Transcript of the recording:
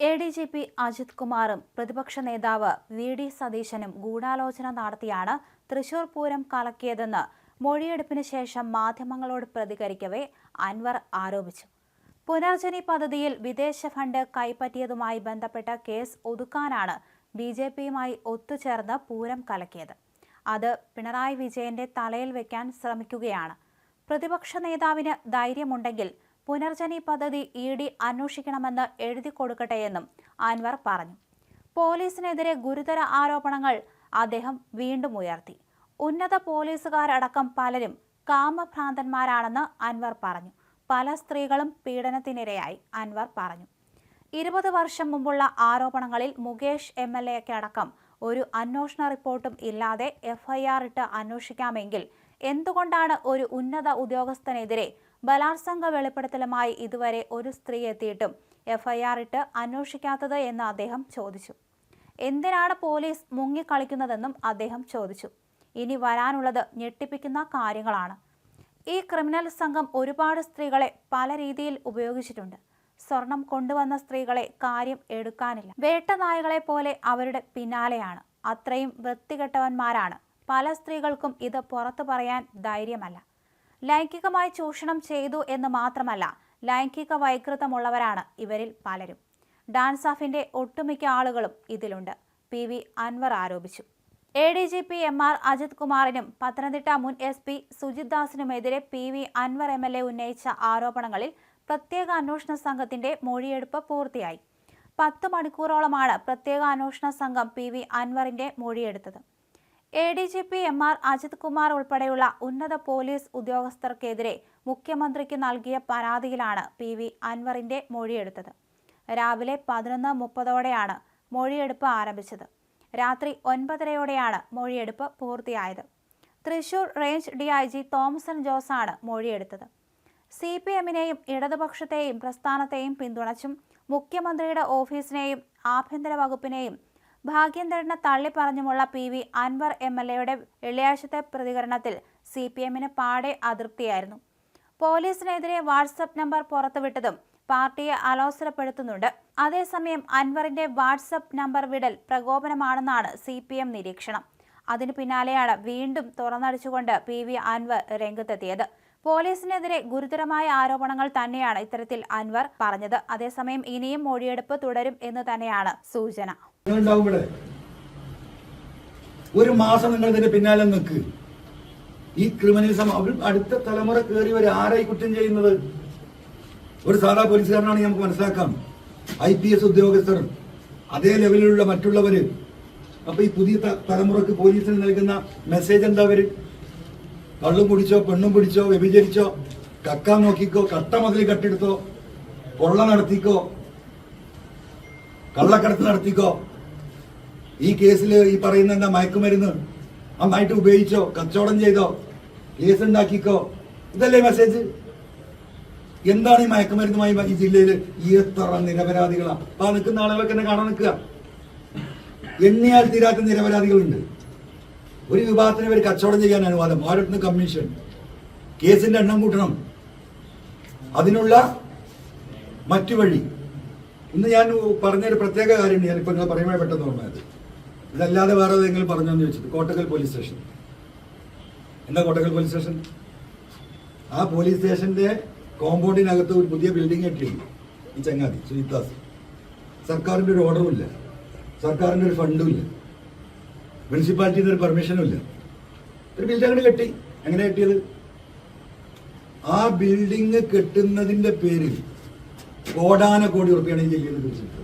A D G P Ajith കുമാറും പ്രതിപക്ഷ നേതാവ് വി ഡി സതീശനും ഗൂഢാലോചന നടത്തിയാണ് തൃശൂർ പൂരം കലക്കിയതെന്ന് മൊഴിയെടുപ്പിന് ശേഷം മാധ്യമങ്ങളോട് പ്രതികരിക്കവേ അൻവർ ആരോപിച്ചു. പുനർജനി പദ്ധതിയിൽ വിദേശ ഫണ്ട് കൈപ്പറ്റിയതുമായി ബന്ധപ്പെട്ട കേസ് ഒതുക്കാനാണ് ബി ജെ പിയുമായി ഒത്തുചേർന്ന് പൂരം കലക്കിയത്. അത് പിണറായി വിജയന്റെ തലയിൽ വെക്കാൻ ശ്രമിക്കുകയാണ്. പ്രതിപക്ഷ നേതാവിന് ധൈര്യമുണ്ടെങ്കിൽ പുനർജനി പദ്ധതി ഇ ഡി അന്വേഷിക്കണമെന്ന് എഴുതി കൊടുക്കട്ടെയെന്നും അൻവർ പറഞ്ഞു. പോലീസിനെതിരെ ഗുരുതര ആരോപണങ്ങൾ അദ്ദേഹം വീണ്ടും ഉയർത്തി. ഉന്നത പോലീസുകാരടക്കം പലരും കാമഭ്രാന്തന്മാരാണെന്ന് അൻവർ പറഞ്ഞു. പല സ്ത്രീകളും പീഡനത്തിനിരയായി അൻവർ പറഞ്ഞു. ഇരുപത് വർഷം മുമ്പുള്ള ആരോപണങ്ങളിൽ മുകേഷ് എം എൽ എക്ക് അടക്കം ഒരു അന്വേഷണ റിപ്പോർട്ടും ഇല്ലാതെ എഫ്ഐആർ ഇട്ട് അന്വേഷിക്കാമെങ്കിൽ എന്തുകൊണ്ടാണ് ഒരു ഉന്നത ഉദ്യോഗസ്ഥനെതിരെ ബലാത്സംഗ വെളിപ്പെടുത്തലുമായി ഇതുവരെ ഒരു സ്ത്രീ എത്തിയിട്ടും എഫ്ഐആർ ഇട്ട് അന്വേഷിക്കാത്തത് എന്ന് അദ്ദേഹം ചോദിച്ചു. എന്തിനാണ് പോലീസ് മുങ്ങിക്കളിക്കുന്നതെന്നും അദ്ദേഹം ചോദിച്ചു. ഇനി വരാനുള്ളത് ഞെട്ടിപ്പിക്കുന്ന കാര്യങ്ങളാണ്. ഈ ക്രിമിനൽ സംഘം ഒരുപാട് സ്ത്രീകളെ പല രീതിയിൽ ഉപയോഗിച്ചിട്ടുണ്ട്. സ്വർണം കൊണ്ടുവന്ന സ്ത്രീകളെ കാര്യം എടുക്കാനില്ല. വേട്ടനായകളെ പോലെ അവരുടെ പിന്നാലെയാണ്. അത്രയും വൃത്തികെട്ടവന്മാരാണ്. പല സ്ത്രീകൾക്കും ഇത് പുറത്തു പറയാൻ ധൈര്യമല്ല. ലൈംഗികമായി ചൂഷണം ചെയ്തു എന്ന് മാത്രമല്ല ലൈംഗിക വൈകൃതമുള്ളവരാണ് ഇവരിൽ പലരും. ഡാൻസ് ഓഫിന്റെ ഒട്ടുമിക്ക ആളുകളും ഇതിലുണ്ട് പി വി അൻവർ ആരോപിച്ചു. A D G P M R Ajith കുമാറിനും Pathanamthitta മുൻ S P Sujith ദാസിനുമെതിരെ P V Anvar M L A ഉന്നയിച്ച ആരോപണങ്ങളിൽ പ്രത്യേക അന്വേഷണ സംഘത്തിന്റെ മൊഴിയെടുപ്പ് പൂർത്തിയായി. പത്ത് മണിക്കൂറോളമാണ് പ്രത്യേക അന്വേഷണ സംഘം പി വി അൻവറിന്റെ മൊഴിയെടുത്തത്. A D G P M R Ajith Kumar ഉൾപ്പെടെയുള്ള ഉന്നത പോലീസ് ഉദ്യോഗസ്ഥർക്കെതിരെ മുഖ്യമന്ത്രിക്ക് നൽകിയ പരാതിയിലാണ് പി വി അൻവറിന്റെ മൊഴിയെടുത്തത്. രാവിലെ പതിനൊന്ന് മുപ്പതോടെയാണ് മൊഴിയെടുപ്പ് ആരംഭിച്ചത്. രാത്രി ഒൻപതരയോടെയാണ് മൊഴിയെടുപ്പ് പൂർത്തിയായത്. Thrissur range D I G Thomson ജോസാണ് മൊഴിയെടുത്തത്. സി പി എമ്മിനെയും ഇടതുപക്ഷത്തെയും പ്രസ്ഥാനത്തെയും പിന്തുണച്ചും മുഖ്യമന്ത്രിയുടെ ഓഫീസിനെയും ആഭ്യന്തര വകുപ്പിനെയും ഭാഗ്യന്തരനെ തള്ളിപ്പറഞ്ഞുമുള്ള P V Anvar M L എയുടെ വെള്ളിയാഴ്ചത്തെ പ്രതികരണത്തിൽ സി പി എമ്മിന് പാടെ അതൃപ്തിയായിരുന്നു. പോലീസിനെതിരെ വാട്സപ്പ് നമ്പർ പുറത്തുവിട്ടതും പാർട്ടിയെ അലോസരപ്പെടുത്തുന്നുണ്ട്. അതേസമയം അൻവറിന്റെ വാട്സപ്പ് നമ്പർ വിടൽ പ്രകോപനമാണെന്നാണ് സി പി എം നിരീക്ഷണം. അതിനു പിന്നാലെയാണ് വീണ്ടും തുറന്നടിച്ചുകൊണ്ട് പി വി അൻവർ രംഗത്തെത്തിയത്. പോലീസിനെതിരെ ഗുരുതരമായ ആരോപണങ്ങൾ തന്നെയാണ് ഇത്തരത്തിൽ അൻവർ പറഞ്ഞത്. അതേസമയം ഇനിയും മൊഴിയെടുപ്പ് തുടരും എന്ന് തന്നെയാണ് സൂചന. ഉണ്ടാവും ഇവിടെ. ഒരു മാസം നിങ്ങൾ ഇതിന്റെ പിന്നാലെ നിൽക്ക്. ഈ ക്രിമിനലിസം അടുത്ത തലമുറ കയറി വരെ ആരായി കുറ്റം ചെയ്യുന്നത്? ഒരു സാധാ പോലീസുകാരനാണ് നമുക്ക് മനസ്സിലാക്കാം. ഐ പി എസ് ഉദ്യോഗസ്ഥർ. അതേ ലെവലിലുള്ള മറ്റുള്ളവര്. അപ്പൊ ഈ പുതിയ തലമുറയ്ക്ക് പോലീസിന് നൽകുന്ന മെസ്സേജ് എന്താ അവർ? കള്ളും കുടിച്ചോ പെണ്ണും പിടിച്ചോ വ്യഭിചരിച്ചോ കക്കാൻ നോക്കിക്കോ കട്ട മുതൽ കട്ടെടുത്തോ കൊള്ള നടത്തിക്കോ കള്ളക്കടത്ത് നടത്തിക്കോ ഈ കേസിൽ ഈ പറയുന്ന എന്താ മയക്കുമരുന്ന് നന്നായിട്ട് ഉപയോഗിച്ചോ കച്ചവടം ചെയ്തോ കേസ് ഉണ്ടാക്കിക്കോ ഇതല്ലേ മെസ്സേജ് എന്താണ് ഈ മയക്കുമരുന്നുമായി ഈ ജില്ലയിൽ എത്ര നിരപരാധികളാ? അപ്പൊ നിൽക്കുന്ന ആളുകളൊക്കെ എന്നെ കാണാൻ നിൽക്കുക. എണ്ണിയാൽ തീരാത്ത നിരപരാധികളുണ്ട്. ഒരു വിഭാഗത്തിന് ഇവർ കച്ചവടം ചെയ്യാൻ അനുവാദം. ഓരോരുത്തരും കമ്മീഷൻ. കേസിന്റെ എണ്ണം കൂട്ടണം. അതിനുള്ള മറ്റു വഴി. ഇന്ന് ഞാൻ പറഞ്ഞൊരു പ്രത്യേക കാര്യമുണ്ട്. ഞാനിപ്പോൾ നിങ്ങൾ പറയുമ്പോൾ പെട്ടെന്ന് ഓർമ്മയത് ഇതല്ലാതെ വേറെ ഏതെങ്കിലും പറഞ്ഞോന്ന് ചോദിച്ചത് കോട്ടക്കൽ പോലീസ് സ്റ്റേഷൻ എന്താ കോട്ടക്കൽ പോലീസ് സ്റ്റേഷൻ ആ പോലീസ് സ്റ്റേഷന്റെ കോമ്പൗണ്ടിനകത്ത് ഒരു പുതിയ ബിൽഡിംഗ് കെട്ടിയിട്ടുണ്ട്. ഈ ചങ്ങാതി സുജിത്താസ് സർക്കാരിന്റെ ഒരു ഓർഡറും ഇല്ല. സർക്കാരിന്റെ ഒരു ഫണ്ടും ഇല്ല. മുനിസിപ്പാലിറ്റിന്ന് ഒരു പെർമിഷനും ഇല്ല. ഒരു ബിൽഡിംഗ് അങ്ങോട്ട് കെട്ടി. എങ്ങനെ കെട്ടിയത്? ആ ബിൽഡിംഗ് കെട്ടുന്നതിന്റെ പേരിൽ കോടാന കോടി ഉറപ്പിയാണ് ഈ ജില്ലയിൽ പിടിച്ചിട്ടുള്ളത്.